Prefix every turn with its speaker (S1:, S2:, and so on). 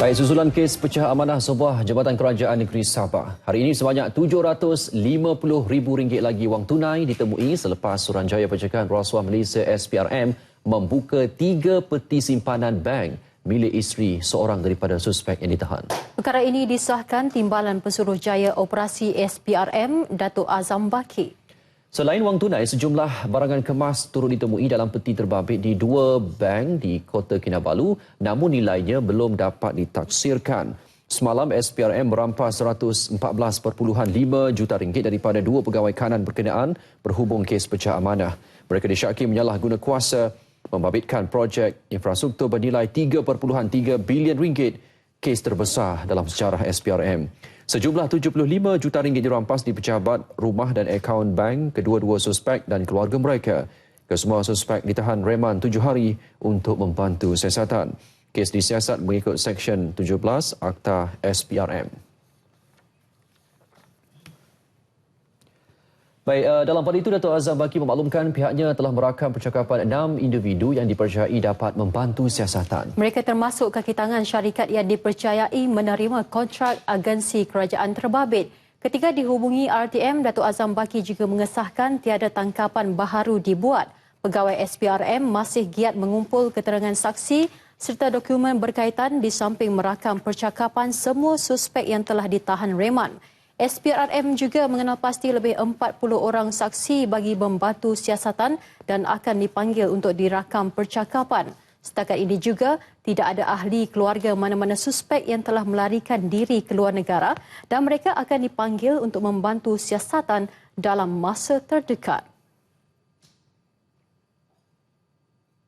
S1: Baik, susulan kes pecah amanah sebuah Jabatan Kerajaan Negeri Sabah. Hari ini sebanyak RM750,000 lagi wang tunai ditemui selepas Suruhanjaya Pencegahan Rasuah Malaysia SPRM membuka tiga peti simpanan bank milik isteri seorang daripada suspek yang ditahan.
S2: Perkara ini disahkan Timbalan Pesuruhjaya Operasi SPRM Datuk Azam Baki.
S1: Selain wang tunai, sejumlah barangan kemas turut ditemui dalam peti terbabit di dua bank di Kota Kinabalu namun nilainya belum dapat ditaksirkan. Semalam SPRM merampas 114.5 juta ringgit daripada dua pegawai kanan berkenaan berhubung kes pecah amanah. Mereka disyaki menyalahguna kuasa membabitkan projek infrastruktur bernilai 3.3 bilion ringgit kes terbesar dalam sejarah SPRM. Sejumlah 75 juta ringgit dirampas di pejabat rumah dan akaun bank kedua-dua suspek dan keluarga mereka. Kesemua suspek ditahan reman tujuh hari untuk membantu siasatan. Kes disiasat mengikut Seksyen 17 Akta SPRM. Baik, uh, dalam pada itu Datuk Azam Baki memaklumkan pihaknya telah merakam percakapan enam individu yang dipercayai dapat membantu siasatan.
S2: Mereka termasuk kaki tangan syarikat yang dipercayai menerima kontrak agensi kerajaan terbabit. Ketika dihubungi RTM, Datuk Azam Baki juga mengesahkan tiada tangkapan baharu dibuat. Pegawai SPRM masih giat mengumpul keterangan saksi serta dokumen berkaitan di samping merakam percakapan semua suspek yang telah ditahan reman. SPRM juga mengenal pasti lebih 40 orang saksi bagi membantu siasatan dan akan dipanggil untuk dirakam percakapan. Setakat ini juga tidak ada ahli keluarga mana-mana suspek yang telah melarikan diri ke luar negara dan mereka akan dipanggil untuk membantu siasatan dalam masa terdekat.